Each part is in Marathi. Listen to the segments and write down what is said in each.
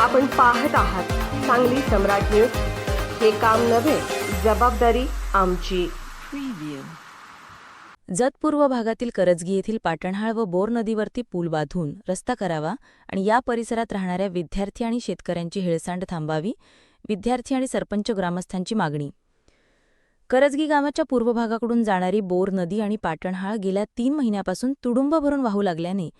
आपण पाहत आहात सांगली सम्राट न्यूज. हे काम नव्हे जबाबदारी आमची. जत पूर्व भागातील करजगी येथील पाटणहाळ व बोर नदीवरती पूल बांधून रस्ता करावा आणि या परिसरात राहणाऱ्या विद्यार्थी आणि शेतकऱ्यांची हेळसांड थांबावी विद्यार्थी आणि सरपंच ग्रामस्थांची मागणी. करजगी गावाच्या पूर्व भागाकडून जाणारी बोर नदी आणि पाटणहाळ गेल्या तीन महिन्यापासून तुडुंब भरून वाहू लागल्याने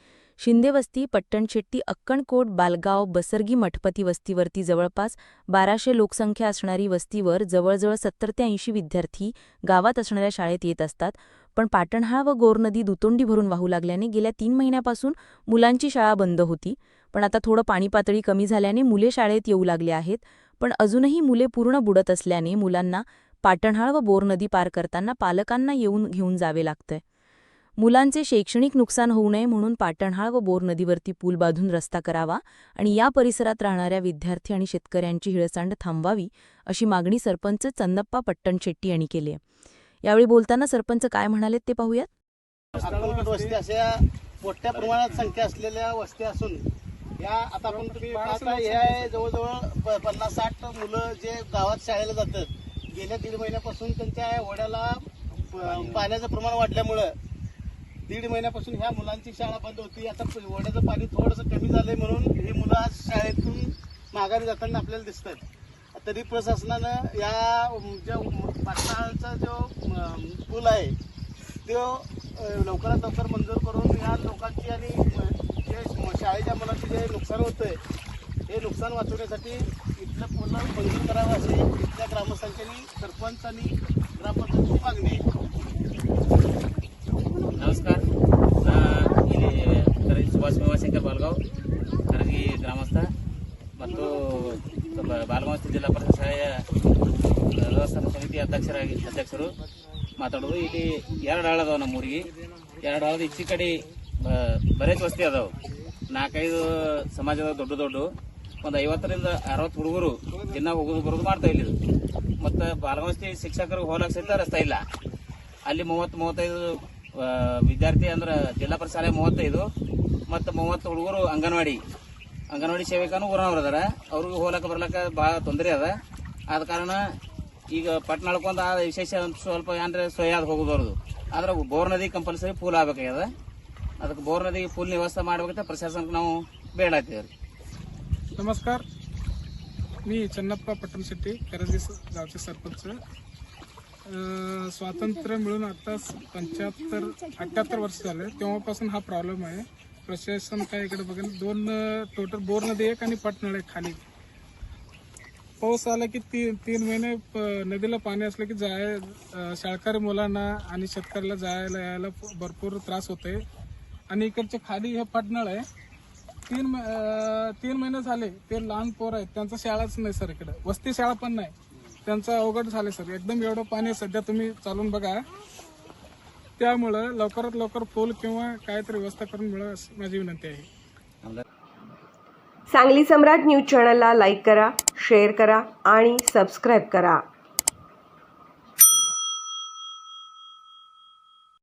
शिंदेवस्ती पट्टणशेट्टी अक्कणकोट बालगाव बसरगी मठपती वस्तीवरती जवळपास बाराशे लोकसंख्या असणारी वस्तीवर जवळजवळ सत्तर ते ऐंशी विद्यार्थी गावात असणाऱ्या शाळेत येत असतात. पण पाटणहाळ व गोर नदी दुतोंडी भरून वाहू लागल्याने गेल्या तीन महिन्यापासून मुलांची शाळा बंद होती. पण आता थोडं पाणी पातळी कमी झाल्याने मुले शाळेत येऊ लागले आहेत. पण अजूनही मुले पूर्ण बुडत असल्याने मुलांना पाटणहाळ व बोर नदी पार करताना पालकांना येऊन घेऊन जावे लागतंय. मुलांचे शैक्षणिक नुकसान होऊ नये म्हणून पाटणहाळ व बोर नदीवरती पूल बांधून रस्ता करावा आणि या परिसरात राहणाऱ्या विद्यार्थी आणि शेतकऱ्यांची हिळसांड थांबवावी अशी मागणी सरपंच चन्नप्पा पट्टणशेट्टी यांनी केली आहे. यावेळी बोलताना सरपंच काय म्हणालेत ते पाहूयात. अशा मोठ्या प्रमाणात संख्या असलेल्या वस्त्या असून या आता आपण तुम्ही पाहता हे आहे जवळजवळ पन्नास साठ मुलं जे गावात शाळेला जातात. गेल्या दीड महिन्यापासून त्यांच्या वड्याला पाण्याचं प्रमाण वाढल्यामुळं दीड महिन्यापासून ह्या मुलांची शाळा बंद होती. आता वड्याचं पाणी थोडंसं कमी झालंय म्हणून ही मुलं आज शाळेतून माघारी जाताना आपल्याला दिसत आहेत तरी प्रशासनानं या ज्या पाटणाचा जो पूल आहे तो लवकरात लवकर मंजूर करून या लोकांची आणि जे शाळेच्या मुलांचे जे नुकसान होतंय हे नुकसान वाचवण्यासाठी इथलं पूर्ण मंजूर करावं असे इथल्या ग्रामस्थांची सरपंच आणि ग्रामपंचायतीची मागणी आहे. ಬ- ಜಿಲ್ಲಾ ಪರಿಷತ್ ಸಹಾಯ ಸಮಿತಿ ಅಧ್ಯಕ್ಷರಾಗಿ, ಅಧ್ಯಕ್ಷರು ಮಾತಾಡೋದು ಇಲ್ಲಿ ಎರಡು ಹಾಳು ಅದಾವ ನಮ್ಮ ಊರಿಗೆ. ಎರಡು ಈಚೆ ಕಡೆ ಬರೇಚ್ ವಸ್ತಿ ಅದಾವ. ನಾಲ್ಕೈದು ಸಮಾಜದ ದೊಡ್ಡ ದೊಡ್ಡ. ಒಂದು ಐವತ್ತರಿಂದ ಅರವತ್ತು ಹುಡುಗರು ದಿನ ಹೋಗೋದು ಬರೋದು ಮಾಡ್ತಾ ಇಲ್ಲಿ ಮತ್ತು ಬಾಲಮಸ್ತಿ ಶಿಕ್ಷಕರು ಹೋಲಾಕ್ ಸಹಿತ ರಸ್ತೆ ಇಲ್ಲ. ಅಲ್ಲಿ ಮೂವತ್ತು, ಮೂವತ್ತೈದು ವಿದ್ಯಾರ್ಥಿ ಅಂದ್ರೆ ಜಿಲ್ಲಾ ಪರಿಷತ್ ಶಾಲೆ ಮೂವತ್ತೈದು, ಮತ್ತು ಮೂವತ್ತು ಹುಡುಗರು ಅಂಗನವಾಡಿ. ಅಂಗನವಾಡಿ ಸೇವಕನು ಊರನವ್ರು ಅದಾರ ಅವ್ರಿಗೆ ಹೋಗ್ಲಕ್ಕ ಬರ್ಲಕ್ಕ ಭಾಳ ತೊಂದರೆ ಅದ ಆದ ಕಾರಣ ಈಗ ಪಟ್ನಾಳಕ್ಕೊಂದು ಆ ವಿಶೇಷ ಒಂದ್ ಸ್ವಲ್ಪ ಏನ್ರ ಸೊಯ್ ಆದ ಹೋಗೋದು ಅವ್ರದ್ದು ಆದ್ರೆ ಬೋರ್ ನದಿ ಕಂಪಲ್ಸರಿ ಫೂಲ್ ಆಗ್ಬೇಕಾಗ್ಯದ ಅದಕ್ಕೆ ಬೋರ್ ನದಿ ಫುಲ್ ವ್ಯವಸ್ಥೆ ಮಾಡ್ಬೇಕಂತ ಪ್ರಶಾಸನಕ್ಕೆ ನಾವು ಬೇಡಾತೀವಿ ರೀ नमस्कार मी चन्नप्पा पट्टणशेट्टी करंजी स- गावचे सरपंच अं, स्वातंत्र्य मिळून आता पंच्याहत्तर अठ्ठ्याहत्तर वर्ष झाले तेव्हापासून हा प्रॉब्लेम आहे प्रशासन काय इकडे बघेल दोन टोटल बोर नदी एक आणि पटनळ खाली. पाऊस आला की तीन तीन महिने प- नदीला पाणी असलं की जाय शाळकरी मुलांना आणि शेतकऱ्याला जायला यायला भरपूर त्रास होतोय. आणि इकडचे खाली हे पटनळ आहे. तीन तीन महिने झाले ते लहान पोर आहेत. त्यांचं शाळाच नाही सर इकडे. वस्ती शाळा पण नाही. त्यांचं अवघड झाले सर. एकदम एवढं पाणी आहे. सध्या तुम्ही चालून बघा. त्यामुळं लवकरात लवकर पूल किंवा काहीतरी व्यवस्था करून मिळा अशी माझी विनंती आहे. सांगली सम्राट न्यूज चॅनलला लाईक करा शेअर करा आणि सबस्क्राईब करा.